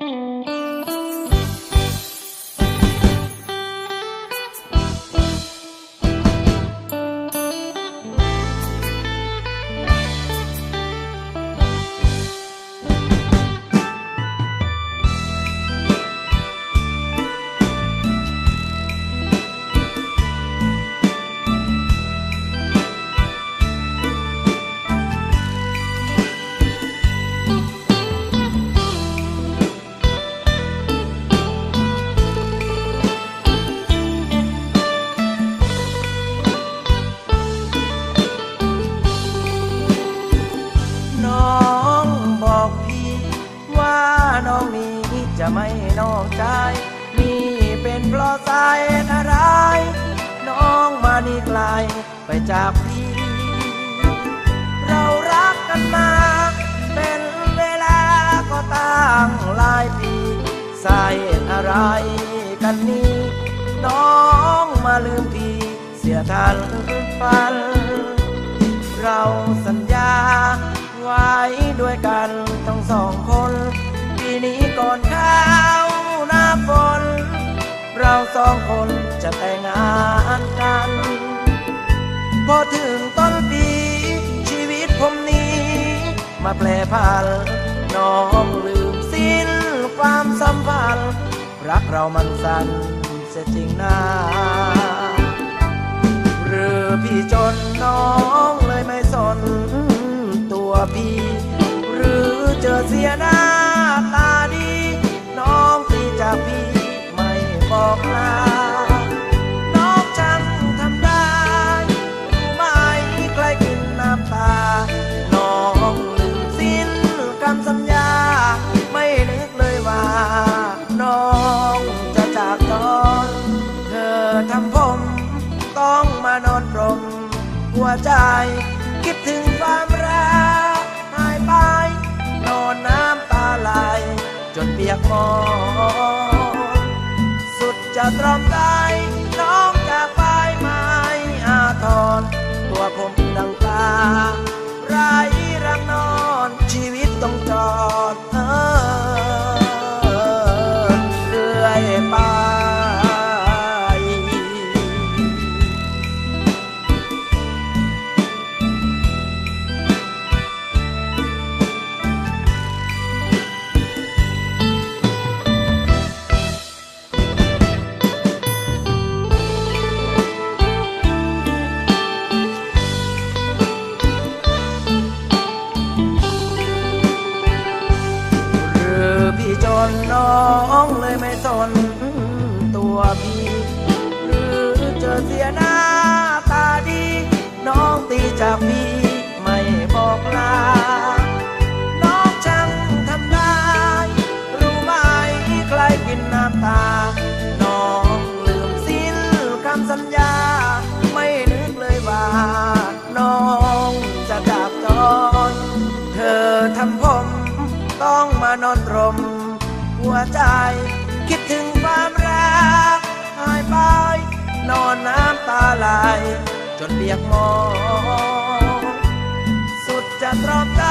น้ ไม่นอกใจ นี่เป็นเพราะสาเหตุอะไร น้องมานี่ไกลไปจากพี่ เรารักกันมา เป็นเวลาก็ตั้งหลายปีสาเหตุอะไรกันนี้ น้องมาลืมพี่ เสียทันฟัน เราสัญญาไว้ด้วยกันทั้งสองคน ก่อนเข้าหน้าฝน เราสองคนจะแต่งงานกัน พอถึงต้นปี ชีวิตผมนี้ มาแปลผันน้องลืมสิ้นความสัมพันธ์รักเรามันสั้นเสียจริงนะหรือพี่จนน้องเลยไม่สนตัวพี่ หรือเจอเสียนา มานอนรมหัวใจ คิดถึงความรักหายไป นอนน้ำตาไหลจนเปียกหมอนสุดจะตรอมตา องเลยไม่สนตัวพี่หรือเจอเสียหน้าตาดี น้องตีจากพี่ไม่บอกลา น้องช่างทำได้รู้ไหมใครกินน้ำตา น้องลืมสิ้นคำสัญญา ไม่นึกเลยว่า น้องจะจากจรเธอทำผมต้องมานอนรม หัวใจ คิดถึงความรักหายไป นอนน้ำตาไหลจนเปียกหมองสุดจะตรอมใจ